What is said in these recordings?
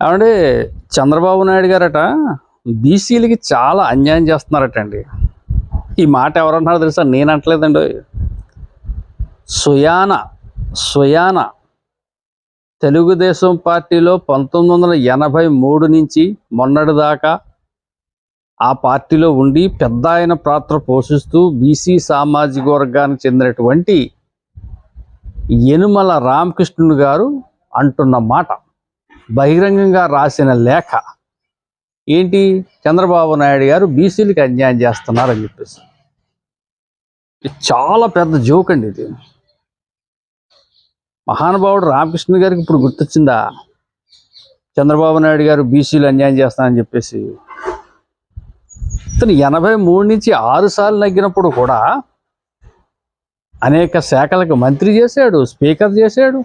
ఏమండి చంద్రబాబు నాయుడు గారట బీసీలకి చాలా అన్యాయం చేస్తున్నారట అండి ఈ మాట ఎవరన్నారో తెలుసా? నేను అంటలేదండి సుయాన సుయాన తెలుగుదేశం పార్టీలో పంతొమ్మిది వందల ఎనభై మూడు నుంచి మొన్నటి దాకా ఆ పార్టీలో ఉండి పెద్ద ఆయన పాత్ర పోషిస్తూ బీసీ సామాజిక వర్గానికి చెందినటువంటి యనుమల రామకృష్ణుడు గారు అంటున్న మాట. బహిరంగంగా రాసిన లేఖ. ఏంటి? చంద్రబాబు నాయుడు గారు బీసీలకి అన్యాయం చేస్తున్నారని చెప్పేసి. ఇది చాలా పెద్ద జోక్ అండి ఇది. మహానుభావుడు రామకృష్ణ గారికి ఇప్పుడు గుర్తొచ్చిందా? చంద్రబాబు నాయుడు గారు బీసీలు అన్యాయం చేస్తానని చెప్పేసి. ఇతను ఎనభై మూడు నుంచి ఆరు సార్లు నగ్గినప్పుడు కూడా అనేక శాఖలకు మంత్రి చేశాడు స్పీకర్ చేశాడు.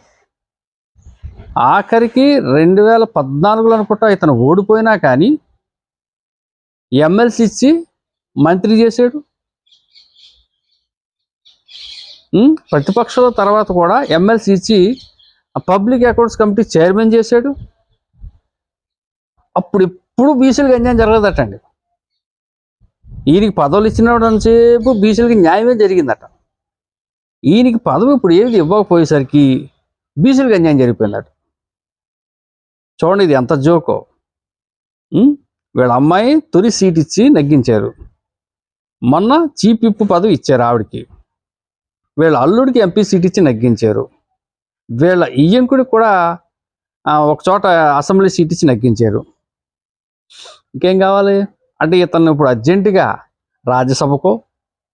ఆఖరికి రెండు వేల పద్నాలుగులో అనుకుంటా ఇతను ఓడిపోయినా కానీ ఎమ్మెల్సీ ఇచ్చి మంత్రి చేశాడు. ప్రతిపక్షాల తర్వాత కూడా ఎమ్మెల్సీ ఇచ్చి పబ్లిక్ అకౌంట్స్ కమిటీ చైర్మన్ చేశాడు. అప్పుడు ఎప్పుడు బీసీలకు అన్యాయం జరగదటండి. ఈయనకి పదవులు ఇచ్చినంతసేపు బీసీలకి న్యాయమే జరిగిందట. ఈయనకి పదవి ఇప్పుడు ఏది ఇవ్వకపోయేసరికి బీసీలకు అన్యాయం జరిగిపోయిందట. చూడండి ఇది ఎంత జోకో. వీళ్ళ అమ్మాయి తొలి సీట్ ఇచ్చి నగ్గించారు. మొన్న చీఫ్ విప్ పదవి ఇచ్చారు ఆవిడకి. వీళ్ళ అల్లుడికి ఎంపీ సీట్ ఇచ్చి నగ్గించారు. వీళ్ళ ఈయంకుడికి కూడా ఒక చోట అసెంబ్లీ సీట్ ఇచ్చి నగ్గించారు. ఇంకేం కావాలి? అంటే ఇతను ఇప్పుడు అర్జెంటుగా రాజ్యసభకో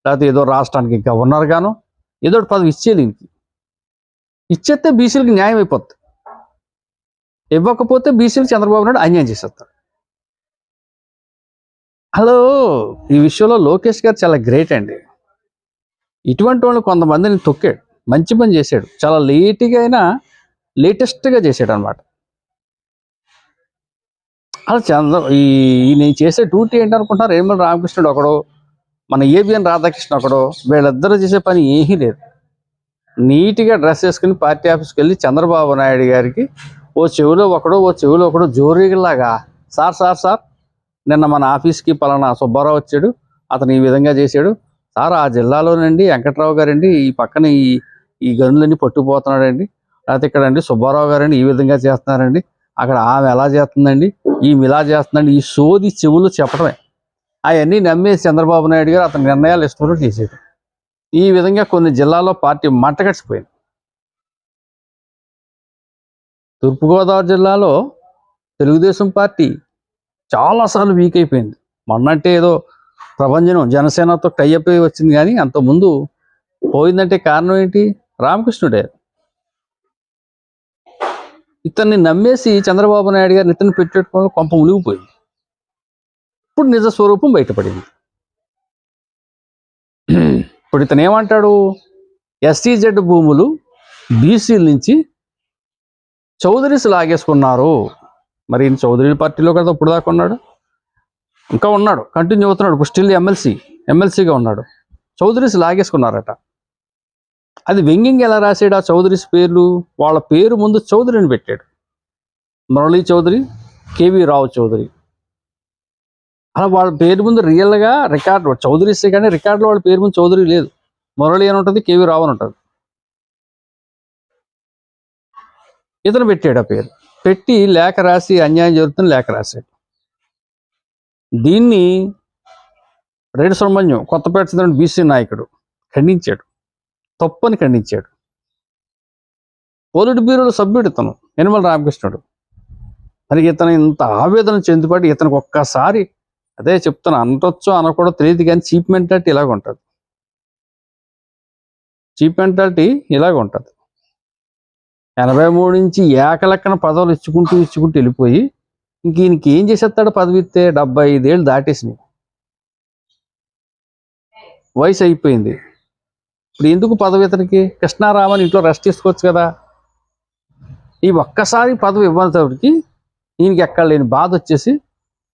లేకపోతే ఏదో రాష్ట్రానికి గవర్నర్ గాను ఏదో ఒకటి పదవి ఇచ్చేది ఇంటికి ఇచ్చేస్తే బీసీలకు న్యాయం అయిపోతుంది ఇవ్వకపోతే బీసీలు చంద్రబాబు నాయుడు అన్యాయం చేసేస్తారు. హలో ఈ విషయంలో లోకేష్ గారు చాలా గ్రేట్ అండి. ఇటువంటి వాళ్ళు కొంతమందిని తొక్కాడు మంచి పని చేశాడు. చాలా లేట్గా అయినా లేటెస్ట్గా చేశాడు అనమాట అలా చంద్ర ఈ నేను చేసే డ్యూటీ ఏంటనుకుంటున్నారు? ఏమల్ రామకృష్ణుడు ఒకడు మన ఏబిఎన్ రాధాకృష్ణ ఒకడో వీళ్ళిద్దరూ చేసే పని ఏమీ లేదు. నీట్గా డ్రెస్ వేసుకుని పార్టీ ఆఫీస్కి వెళ్ళి చంద్రబాబు నాయుడు గారికి ఓ చెవిలో ఒకడు ఓ చెవిలో ఒకడు జోరీలాగా సార్ సార్ సార్ నిన్న మన ఆఫీస్కి పలానా సుబ్బారావు వచ్చాడు అతను ఈ విధంగా చేశాడు. సార్ ఆ జిల్లాలోనండి వెంకట్రావు గారండి ఈ పక్కన ఈ ఈ గనులన్నీ పట్టుకుపోతున్నాడండి. లేకపోతే ఇక్కడ అండి సుబ్బారావు గారండి ఈ విధంగా చేస్తున్నారండి. అక్కడ ఆమె ఎలా చేస్తుందండి? ఈమె ఇలా చేస్తుందండి. ఈ సోది చెవులు చెప్పడమే. అవన్నీ నమ్మే చంద్రబాబు నాయుడు గారు అతని నిర్ణయాలు ఇష్టం చేసేది ఈ విధంగా కొన్ని జిల్లాల్లో పార్టీ మంటగడిచిపోయింది తూర్పుగోదావరి జిల్లాలో తెలుగుదేశం పార్టీ చాలాసార్లు వీక్ అయిపోయింది. మొన్నంటే ఏదో ప్రభంజనం జనసేనతో టైఅప్ అయి వచ్చింది కానీ అంతకుముందు పోయిందంటే కారణం ఏంటి? రామకృష్ణుడే. ఇతన్ని నమ్మేసి చంద్రబాబు నాయుడు గారిని ఇతన్ని పెట్టేట్టుకోవడం కొంప మునిగిపోయింది. ఇప్పుడు నిజ స్వరూపం బయటపడింది. ఇప్పుడు ఇతను ఏమంటాడు? ఎస్టీజెడ్ భూములు బీసీల నుంచి చౌదరీస్ లాగేసుకున్నారు మరి ఈయన చౌదరి పార్టీలో కదా ఇప్పుడు దాకా ఉన్నాడు? ఇంకా ఉన్నాడు. కంటిన్యూ అవుతున్నాడు. ఇప్పుడు స్టిల్ ఎమ్మెల్సీ ఎమ్మెల్సీగా ఉన్నాడు. చౌదరీస్ లాగేసుకున్నారట అది వ్యంగ్యంగా ఎలా రాసాడు ఆ చౌదరీస్ పేర్లు? వాళ్ళ పేరు ముందు చౌదరిని పెట్టాడు. మురళీ చౌదరి కేవీ రావు చౌదరి. అలా వాళ్ళ పేరు ముందు రియల్గా రికార్డు చౌదరీసే కానీ రికార్డులో వాళ్ళ పేరు ముందు చౌదరి లేదు. మురళి అని ఉంటుంది కేవీ రావు అని ఉంటుంది. ఇతను పెట్టాడు ఆ పేరు. పెట్టి లేఖ రాసి అన్యాయం జరుగుతుంది లేఖ రాశాడు. దీన్ని రేడు సుబ్రహ్మణ్యం కొత్తపేట చెందిన బీసీ నాయకుడు ఖండించాడు. తప్పని ఖండించాడు. పోలిట్ బ్యూరోలో సభ్యుడు ఇతను యనమల రామకృష్ణుడు. మరి ఇతను ఇంత ఆవేదన చెందుపడి ఇతనికి ఒక్కసారి అదే చెప్తాను అనటొచ్చో అనకూడదు తెలియదు కానీ చీప్ మెంటాలిటీ ఇలాగ ఉంటుంది. చీప్ మెంటాలిటీ ఇలాగ ఉంటుంది. ఎనభై మూడు నుంచి ఏకలెక్కన పదవులు ఇచ్చుకుంటూ ఇచ్చుకుంటూ వెళ్ళిపోయి ఇంక ఈయనకి ఏం చేసేస్తాడు పదవి ఇస్తే డెబ్బై ఐదేళ్ళు దాటేసినాయి. వయసు అయిపోయింది. ఇప్పుడు ఎందుకు పదవి ఇతనికి? కృష్ణారామని ఇంట్లో రెస్ట్ తీసుకోవచ్చు కదా. ఈ ఒక్కసారి పదవి ఇవ్వడానికి ఈయనకి ఎక్కడ లేని బాధ వచ్చేసి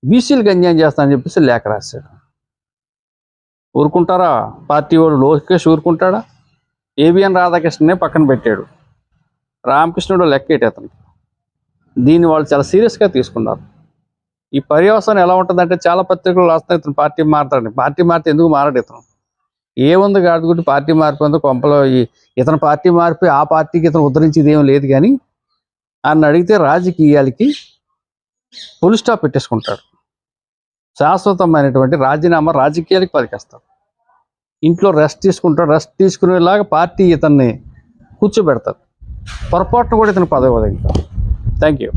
బీసీలకు అన్యాయం చేస్తానని చెప్పేసి లేఖ రాశాడు. ఊరుకుంటారా? పార్టీ వాడు లోకేష్ ఊరుకుంటాడా? ఏబిఎన్ రాధాకృష్ణనే పక్కన పెట్టాడు. రామకృష్ణుడు లెక్కేటి అతనికి దీన్ని వాళ్ళు చాలా సీరియస్గా తీసుకున్నారు. ఈ పర్యవసానం ఎలా ఉంటుందంటే చాలా పత్రికలు రాస్తున్నాయి ఇతను పార్టీ మారుతాడు పార్టీ మారితే ఎందుకు మారడు ఇతను? ఏముంది కాదుకుంటే పార్టీ మారిపోయింది కొంపలో ఈ ఇతను పార్టీ మారిపోయి ఆ పార్టీకి ఇతను ఉద్ధరించేది ఏం లేదు కానీ ఆయన అడిగితే రాజకీయాలకి పులి స్టాప్ పెట్టేసుకుంటాడు. శాశ్వతమైనటువంటి రాజీనామా రాజకీయాలకు పలికేస్తాడు. ఇంట్లో రెస్ట్ తీసుకుంటాడు. రెస్ట్ తీసుకునేలాగా పార్టీ ఇతన్ని కూర్చోబెడతారు పొరపాటును కూడా ఇతను పదవి ఇంకా థ్యాంక్ యూ